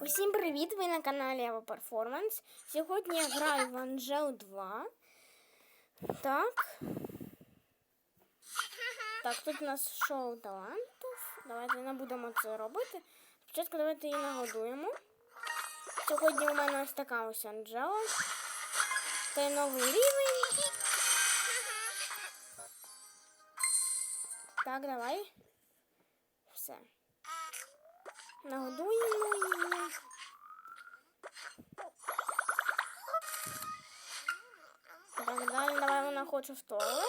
Усім привіт! Ви на каналі Ава Performance. Сьогодні я граю в Angel 2. Так. Так, тут у нас шоу талантів. Давайте не будемо це робити. Спочатку давайте її нагодуємо. Сьогодні у мене ось така ось Анджела. Це новий рівень. Так, давай. Все. Нагодуємо її. Так, далі давай вона хоче в туалет.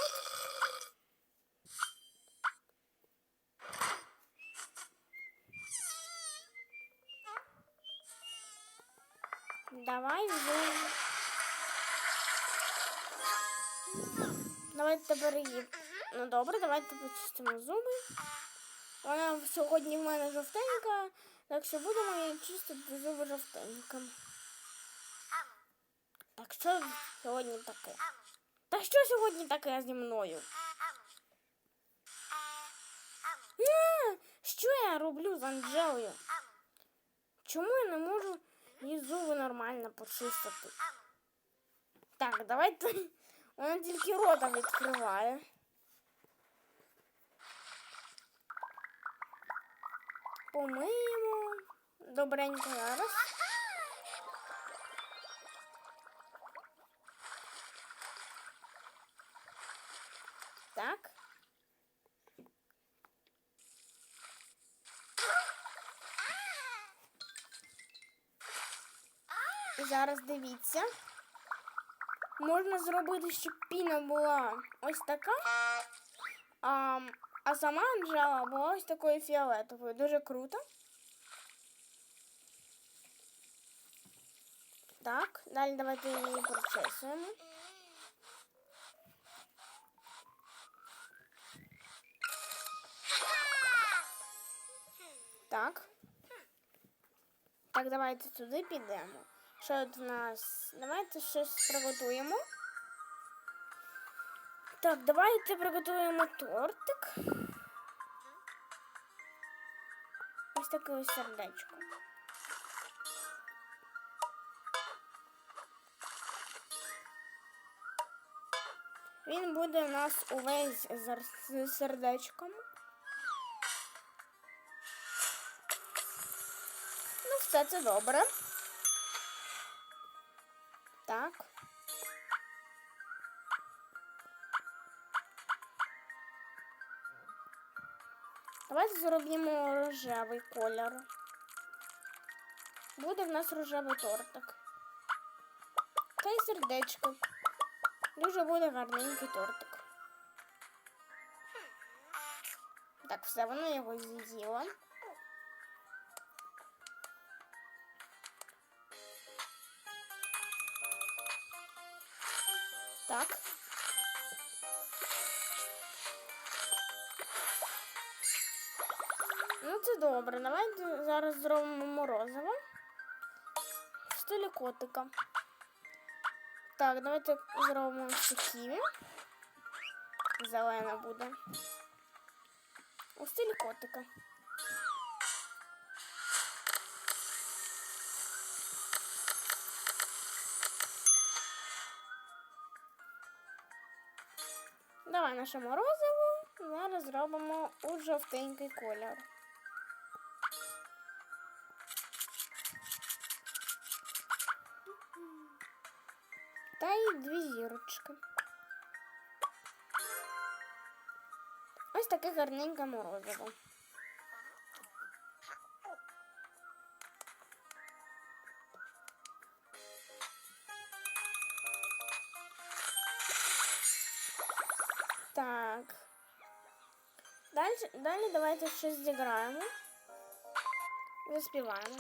Давай вже. Давайте тепер її. Ну добре, давайте почистимо зуби. Вона сьогодні в мене жовтенька, так що будемо її чистити зуби жовтеньким. Так що сьогодні таке? Та що сьогодні таке зі мною? А, що я роблю з Анджелою? Чому я не можу її зуби нормально почистити? Так, давайте. Вона тільки рота відкриває. Помиємо. Добренько зараз. Так. І зараз дивіться. Можна зробити, щоб піна була ось така. А, а сама Анжела була ось такою фіолетовою. Дуже круто. Так, далі давайте її прочесуємо. Так. Так, давайте туди підемо. Що тут в нас? Давайте щось приготуємо. Так, давайте приготуємо тортик. Таке ось сердечко. Він буде у нас увесь з сердечком. Ну, все це добре. Так. Давайте зробимо рожевий кольор. Буде в нас рожевий тортик. Та й сердечко. Дуже буде гарненький тортик. Так, все, вона його з'їла. Це добре. Давайте зараз зробимо морозиво в стилі котика. Так, давайте зробимо ось. Зелена буде. У стилі котика. Давай наше морозиво. Зараз зробимо у жовтенький кольор. дві зірочки. Ось таке гарненьке морозиво. Так. Далі, далі давайте щось зіграємо. Заспіваємо.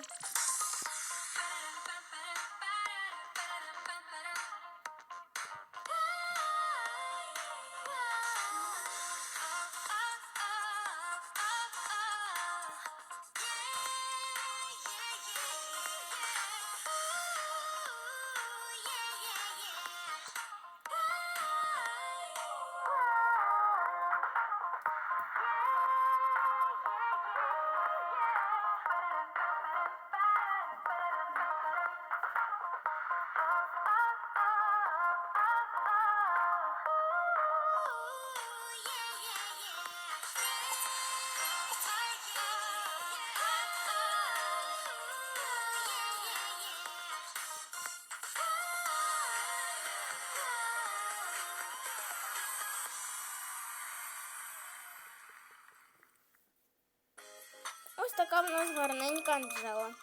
Така в нас гарненька Анджела.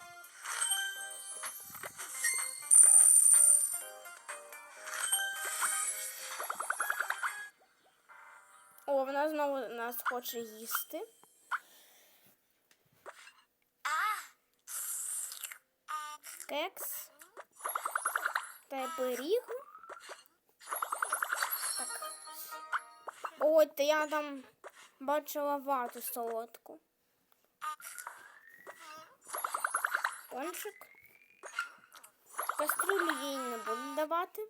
О, вона знову нас хоче їсти. Кекс. Та пиріг. Ой, та я там бачила вату солодку. Пончик. Кастрюлю їй не буду давати.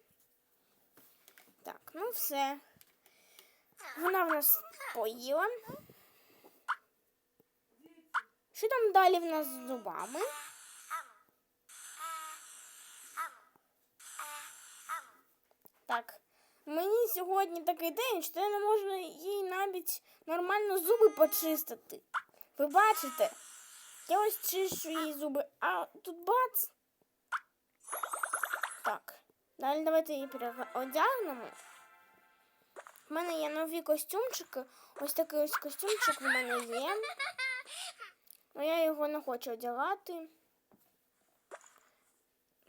Так, ну все. Вона в нас поїла. Що там далі в нас з зубами? Так. Мені сьогодні такий день, що я не можу їй навіть нормально зуби почистити. Ви бачите? Я ось чищу її зуби, а тут бац. Так. Далі давайте її переодягнемо. У мене є нові костюмчики. Ось такий ось костюмчик в мене є. Але я його не хочу одягати.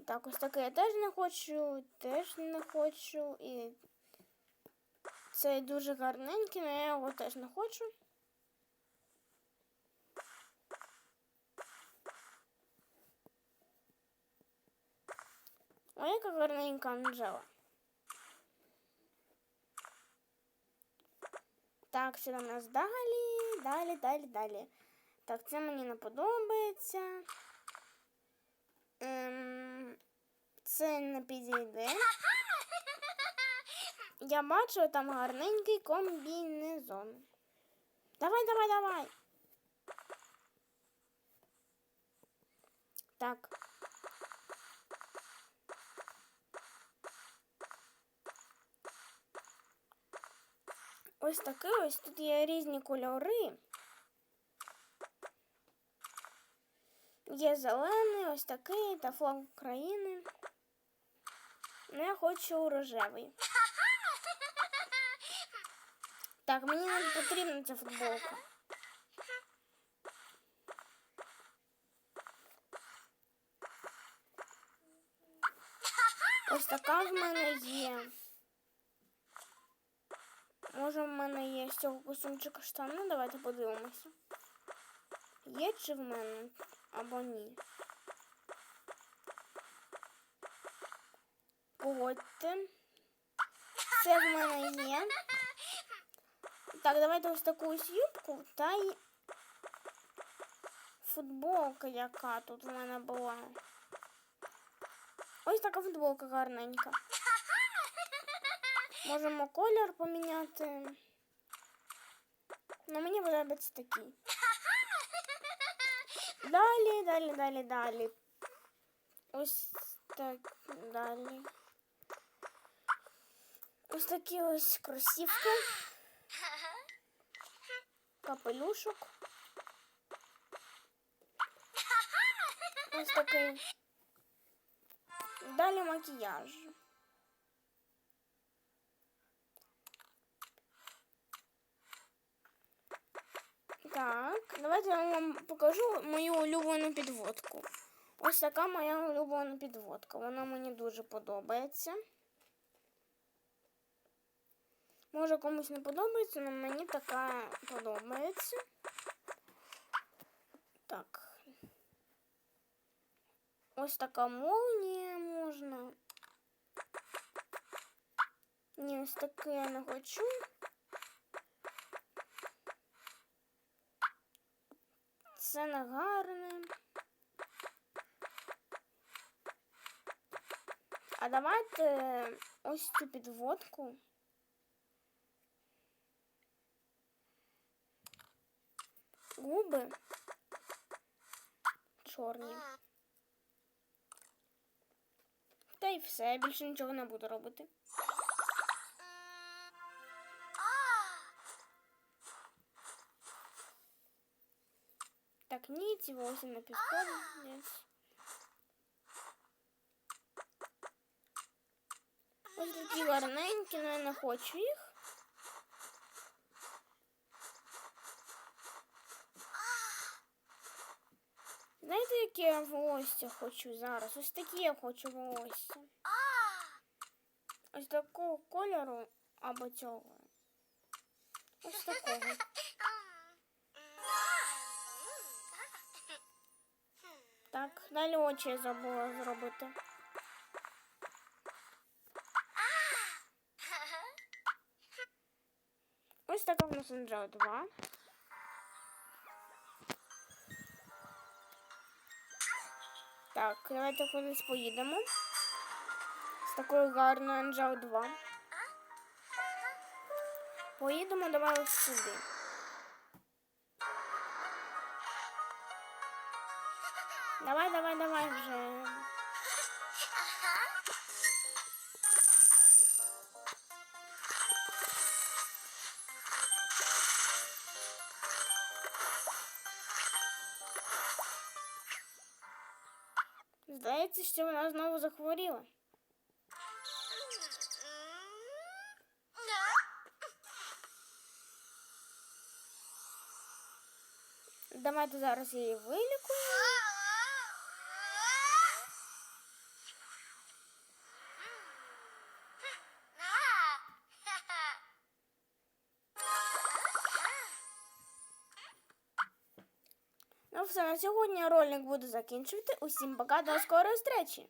Так, ось такий я теж не хочу, теж не хочу. І цей дуже гарненький, але я його теж не хочу. Ой, яка гарненька Анжела. Так, що там у нас далі, далі, далі, далі. Так, це мені не подобається. Ем, це не підійде. Я бачу там гарненький комбінезон. Давай, давай, давай. Так. Ось такий ось тут є різні кольори. Є зелений, ось такий та флаг України. Ну, я хочу рожевий. Так, мені не потрібна ця футболка. Ось така в мене є. Може, в мене є з цього костюмчика штани. Давайте подивимося. Є чи в мене або ні? Погодьте. Це в мене є. Так, давайте ось таку ось юбку та й футболка, яка тут в мене була. Ось така футболка гарненька. Можемо колір поміняти. Ну, мені подобається такий. Далі, далі, далі, далі. Ось так далі. Ось такі ось кросівки. Капелюшок. Ось такий. Далі макіяж. давайте я вам покажу мою улюблену підводку. Ось така моя улюблена підводка. Вона мені дуже подобається. Може комусь не подобається, але мені така подобається. Так. Ось така молнія можна. Ні, ось таке я не хочу. Це не гарне. А давайте ось цю підводку. Губи чорні. Та й все, більше нічого не буду робити. Так, ні, ці волоси не підходять. Ось такі гарненькі, але я не хочу їх. Знаєте, яке я волосся хочу зараз? Ось такі я хочу волосся. Ось такого кольору або цього. Ось такого. Так, далі очі я забула зробити. Ось така в нас Анджела 2. Так, давайте кудись поїдемо. З такою гарною Анджел 2. Поїдемо давай ось сюди. Давай, давай, давай вже. Здається, що вона знову захворіла. Давайте зараз її вилікуємо. Все, на сьогодні ролик буду закінчувати. Усім пока, до скорої зустрічі!